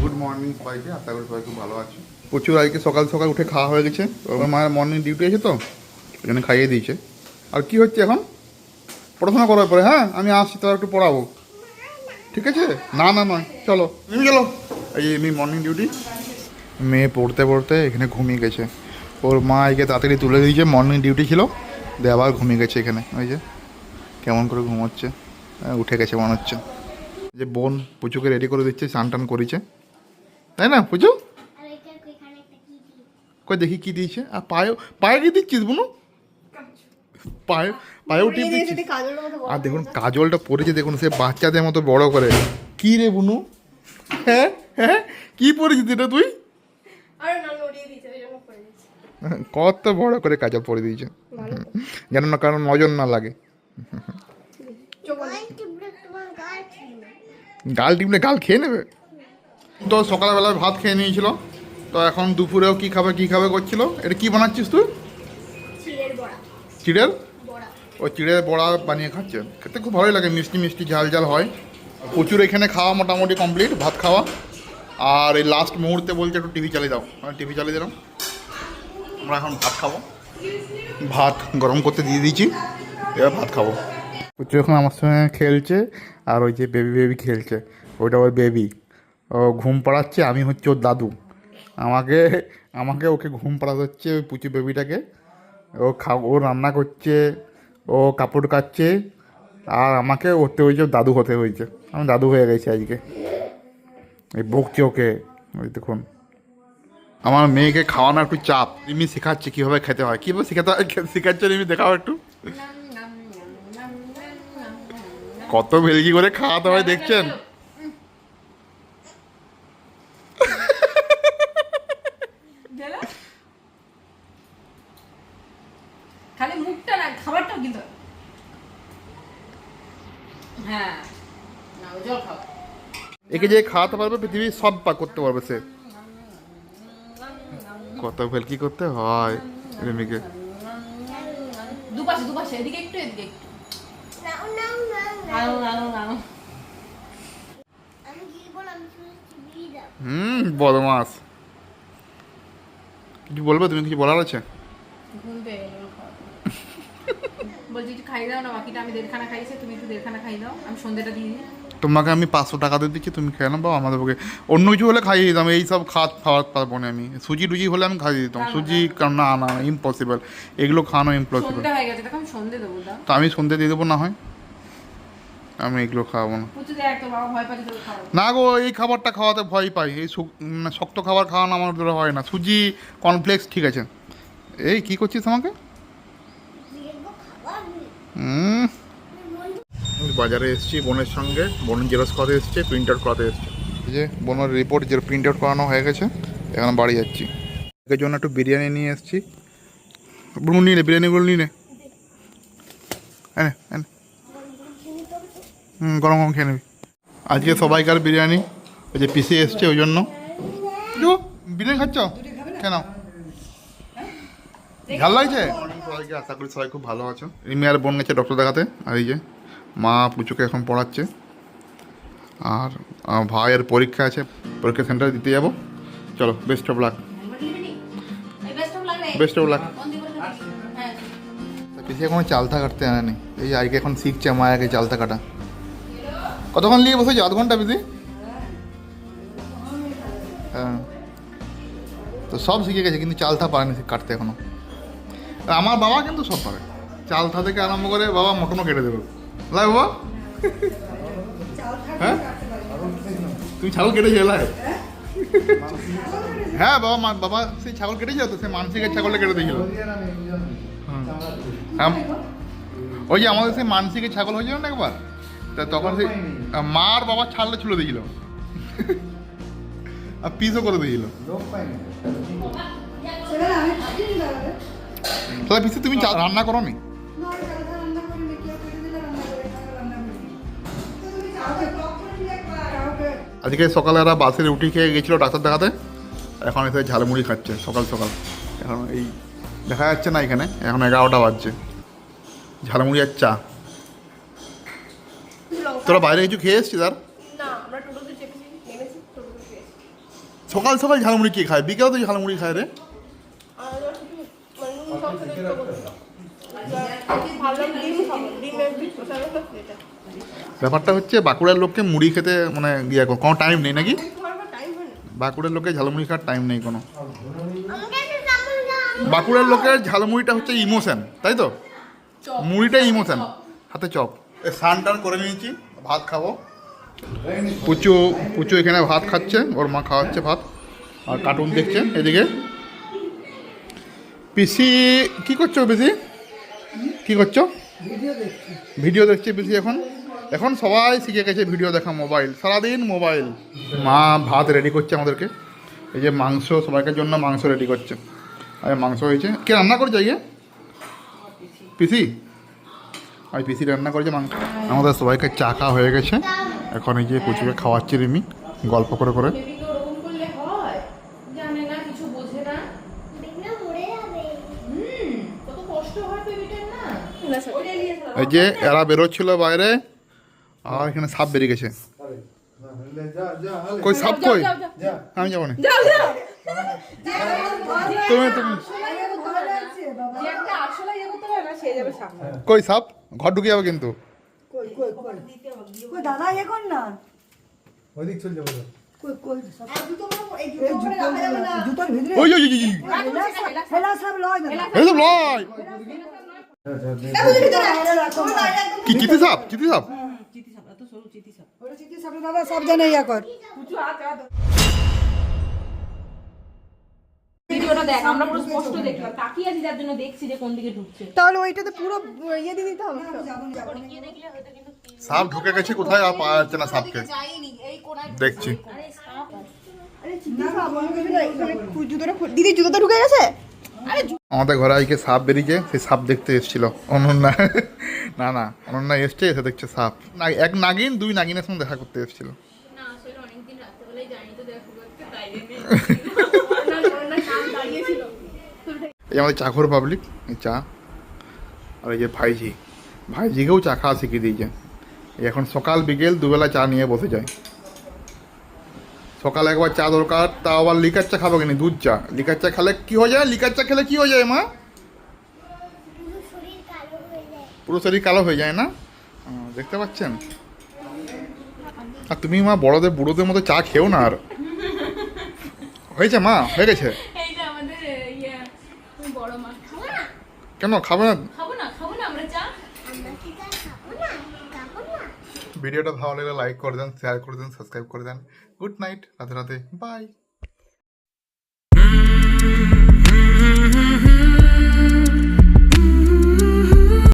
Good morning সবাইকে আশা করি সবাই খুব ভালো আছে। প্রচুর আজকে সকাল সকাল উঠে খাওয়া হয়ে গেছে। ওর মায়ের মর্নিং ডিউটি আছে তো এখানে খাইয়ে দিয়েছে। আর কি হচ্ছে এখন? পড়াশোনা করার পরে হ্যাঁ? আমি আসছি তো একটু পড়াবো। ঠিক আছে? না না নয় চলো। তুমি চলো এই এমনি মর্নিং ডিউটি মেয়ে পড়তে পড়তে এখানে ঘুমিয়ে গেছে। ওর মা একে তাড়াতাড়ি তুলে দিয়েছে মর্নিং ডিউটি ছিল। দিয়ে আবার ঘুমিয়ে গেছে এখানে। ওই যে কেমন করে ঘুমোচ্ছে। উঠে গেছে মনে হচ্ছে। যে বোন পুচুকে রেডি করে দিচ্ছে স্নান টান করেছে। তাই না পুচু? কই দেখি কি দিয়েছে? আর পায়ে পায়ে কি দিচ্ছিস বুনু? পায়ে পায়েও টিপ দিচ্ছিস? আর দেখুন কাজলটা পরেছে দেখুন সে বাচ্চাদের মতো বড় করে। কি রে বুনু? হ্যাঁ হ্যাঁ কি পরেছিস এটা তুই? কত বড় করে কাজল পরে দিয়েছে। যেন না কারণ নজর না লাগে ওই টিপলে তোমার গাল ছিল গাল টিপলে গাল খেয়ে নেবে? তো সকালবেলায় ভাত খেয়ে নিয়েছিল। তো এখন দুপুরেও কি খাবে কি খাবে করছিল? এটা কি বানাচ্ছিস তুই? চিড়ের ও চিড়ের বড়া বানিয়ে খাচ্ছে। খেতে খুব ভালোই লাগে মিষ্টি মিষ্টি ঝাল ঝাল হয়। প্রচুর এখানে খাওয়া মোটামুটি কমপ্লিট ভাত খাওয়া। আর এই লাস্ট মুহূর্তে বলছে একটু টিভি চালিয়ে দাও। আমি টিভি চালিয়ে দিলাম। আমরা এখন ভাত খাব। ভাত গরম করতে দিয়ে দিয়েছি। এবার ভাত খাব। প্রচুর এখন আমার সঙ্গে খেলছে, আর ওই যে বেবি বেবি খেলছে, ওইটা ওর বেবি ও ঘুম পাড়াচ্ছে, আমি হচ্ছে ওর দাদু। আমাকে আমাকে ওকে ঘুম পাড়াতে হচ্ছে ওই পুচু বেবিটাকে ও খা, ও রান্না করছে, ও কাপড় কাচ্ছে, আর আমাকে ওতে হয়েছে দাদু হতে হয়েছে। আমি দাদু হয়ে গেছি আজকে। এই বকছে ওকে, ওই দেখুন। আমার মেয়েকে খাওয়ানো একটু চাপ। রিমি শেখাচ্ছে কীভাবে খেতে হয়। কীভাবে শেখাতে হয়? শেখাচ্ছে রিমি, দেখাও একটু। কত ভেলকি করে খাওয়াতে হয় দেখছেন? খালি মুখটা না খাবারটাও কিন্তু। হ্যাঁ। না জল খাও। একে যে খাওয়াতে পারবে পৃথিবীর সব পা করতে পারবে সে। কত ভেলকি করতে হয় রিমিকে দুপাশে দুপাশে এদিকে একটু এদিকে একটু। হুম বদমাস। কিছু বলবে? তুমি কিছু বলার আছে? ঘুম পেয়ে গেল ওর খাওয়া। বলছি একটু খাই দাও না বাকিটা আমি দেড়খানা খাইছে তুমি একটু দেড়খানা খাই দাও আমি সন্ধ্যেটা দিয়ে দিই। তোমাকে আমি পাঁচশো টাকা দিয়ে দিচ্ছি তুমি খেয়ে নাও আমাদের পক্ষে। অন্য কিছু হলে খাইয়ে দিতাম এই সব খাত খাওয়ার পারব না আমি। সুজি টুজি হলে আমি খাইয়ে দিতাম। সুজি কারণ না না ইম্পসিবল এগুলো খাওয়ানো ইম্পসিবল তো আমি সন্ধ্যে দিয়ে দেবো না হয়? আমি এগুলো খাওয়াবো না। না গো এই খাবারটা খাওয়াতে ভয় পাই। এই মানে শক্ত খাবার খাওয়ানো আমার দ্বারা হয় না। সুজি কর্নফ্লেক্স ঠিক আছে। এই কি করছিস আমাকে? বাজারে এসেছি বোনের সঙ্গে। বোন জেরক্স করাতে এসছে প্রিন্ট আউট করাতে এসছে। যে বোনের রিপোর্ট যে প্রিন্ট আউট করানো হয়ে গেছে এখন বাড়ি যাচ্ছি। এর জন্য একটু বিরিয়ানি নিয়ে এসেছি। বোন নিয়ে নে বিরিয়ানিগুলো নিয়ে নে। এনে হুম গরম গরম খেয়ে নিবি। আজকে সবাইকার বিরিয়ানি, ওই যে পিসি এসছে, ওই জন্য। বিরিয়ানি খাচ্ছ? কেন ভালো লাগছে? সবাইকে আশা করি সবাই খুব ভালো আছো। রিমি আর বোন গেছে ডক্টর দেখাতে, আর এই যে মা পুচুকে এখন পড়াচ্ছে। আর ভাইয়ের পরীক্ষা আছে, পরীক্ষা সেন্টারে দিতে যাব। চলো best of luck best of luck পিসি এখনও চালতা কাটতে আনেনি। এই আজকে এখন শিখছে মায়াকে চালতা কাটা। কতক্ষণ নিয়ে বসেছো? আধ ঘণ্টা পিসি হ্যাঁ। তো সব শিখে গেছে, কিন্তু চালতা পারেনি সে কাটতে এখনও। আর আমার বাবা কিন্তু সব পারে। চালতা থেকে আরম্ভ করে বাবা মটনও কেটে দেবে। লাই বাবা? হ্যাঁ? তুমি ছাগল কেটেছো এলায়? হ্যাঁ বাবা বাবা সেই ছাগল কেটেছিল তো সেই মানসিকের ছাগলটা কেটে দিয়েছিল। হ্যাঁ। ওই যে আমাদের সেই মানসিকের ছাগল হয়েছিল না একবার? তা তখন সেই মা আর বাবা ছালটা ছুলে দিয়েছিল আর পিসও করে দিয়েছিল তাহলে। পিসে তুমি চা- রান্না করো নি আজকে সকালে এরা বাসে রুটি খেয়ে গেছিল ডাক্তার দেখাতে এখন এসে ঝালমুড়ি খাচ্ছে সকাল সকাল। এখন এই দেখা যাচ্ছে না এখানে এখন এগারোটা বাজছে। ঝালমুড়ি আর চা। তোরা বাইরে কিছু খেয়ে এসছিস আর? সকাল সকাল ঝালমুড়ি কে খায়? বিকেলে তো ঝালমুড়ি খায় রে। মানে ব্যাপারটা হচ্ছে বাঁকুড়ার লোককে মুড়ি খেতে মানে ইয়ে কর- কোনো টাইম নেই নাকি? তোমার টাইম হয় না। বাঁকুড়ার লোকের ঝালমুড়ি খাওয়ার টাইম নেই কোনো। বাঁকুড়ার লোকের ঝালমুড়িটা হচ্ছে ইমোশন তাই তো? মুড়িটা ইমোশন হাতে চপ। স্নান টান করে নিয়েছি। ভাত খাব। পুচু পুচু এখানে ভাত খাচ্ছে ওর মা খাওয়াচ্ছে ভাত আর কার্টুন দেখছে এদিকে। পিসি কি করছ পিসি? কি করছ? ভিডিও দেখছে। পিসি এখন? এখন সবাই শিখে গেছে ভিডিও দেখা মোবাইল। সারাদিন মোবাইল। মা ভাত রেডি করছে আমাদেরকে। এই যে মাংস সবাইকার জন্য মাংস রেডি করছে। আর মাংস হয়েছে। কে রান্না করছে আজকে? পিসি? আর পিসি রান্না করেছে মাংস। আমাদের সবাইকে চা খাওয়া হয়ে গেছে। এখন এই যে কুচুকে খাওয়াচ্ছি রিমি গল্প করে করে। বেবিকে ওরকম করলে হয়? জানে না কিছু বোঝে না। বেগুনে মরে যাবে। হুম কত কষ্ট হয় বেবিটার না। ওটা নিয়ে এসো। এই যে এরা বেরোচ্ছিল বাইরে আর এখানে সাপ বেরিয়ে গেছে। কই সাপ কই? যাও, যাও। আমি যাব না। যাও যাও। তুমি তুমি যে একটা আসলে করতে পারে না সে যাবে সামনে। কই সাপ? ঘর ঢুকে যাবে কিন্তু। দাদা এ কর না। ওদিক চল যাব দাদা। এই তো কি চিতি সাপ চিতি সাপ ওরা চিঠি দাদা সব জানে ইয়া কর। ভিডিওটা দেখ আমরা পুরো স্পষ্ট দেখলাম। তাকিয়ে আছি যার জন্য দেখছি যে কোন দিকে ঢুকছে। তাহলে ওইটাতে পুরো ইয়ে দিয়ে দিতে হবে। সাপ ঢুকে গেছে কোথায় আর পাওয়া যাচ্ছে না সাপকে? দেখছি। দিদি জুতোটা ঢুকে গেছে? আমাদের ঘরে আজকে সাপ বেরিয়েছে সেই সাপ দেখতে এসেছিল। অনন্যা। না না অনন্যা এসছে এসে দেখছে সাপ। না এক নাগিন দুই নাগিনের সঙ্গে দেখা করতে এসেছিল। না আসলে অনেকদিন রাত্রেবেলায় জানি তো দেখো করতে তাই জন্য দাঁড়িয়েছিল এই আমাদের চাখর পাবলিক চা। আর এই যে ভাইজি, ভাইজিকেও চা খাওয়া শিখিয়ে দিয়েছে। এখন সকাল বিকেল দুবেলা চা নিয়ে বসে যায়। সকালে একবার চা দরকার তা আবার লিকার চা খাব কিনি, দুধ চা। লিকার চা খেলে কি হয়ে যায়? লিকার চা খেলে কি হয়ে যায়, মা? পুরো শরীর কালো হয়ে যায় না? দেখতে পাচ্ছেন? আর তুমি মা বড়দের, বুড়োদের মতো চা খেও না আর। হয়েছে মা? হয়ে গেছে এইটা আমাদের ইয়ে বড় মা খাব না কেন খাবে না? খাব না খাব না আমরা চা আমরা কি তাই খাব না খাব না ভিডিওটা ভালো লাগলে লাইক করে দেন শেয়ার করে দেন সাবস্ক্রাইব করে দেন। গুড নাইট রাতে রাতে বাই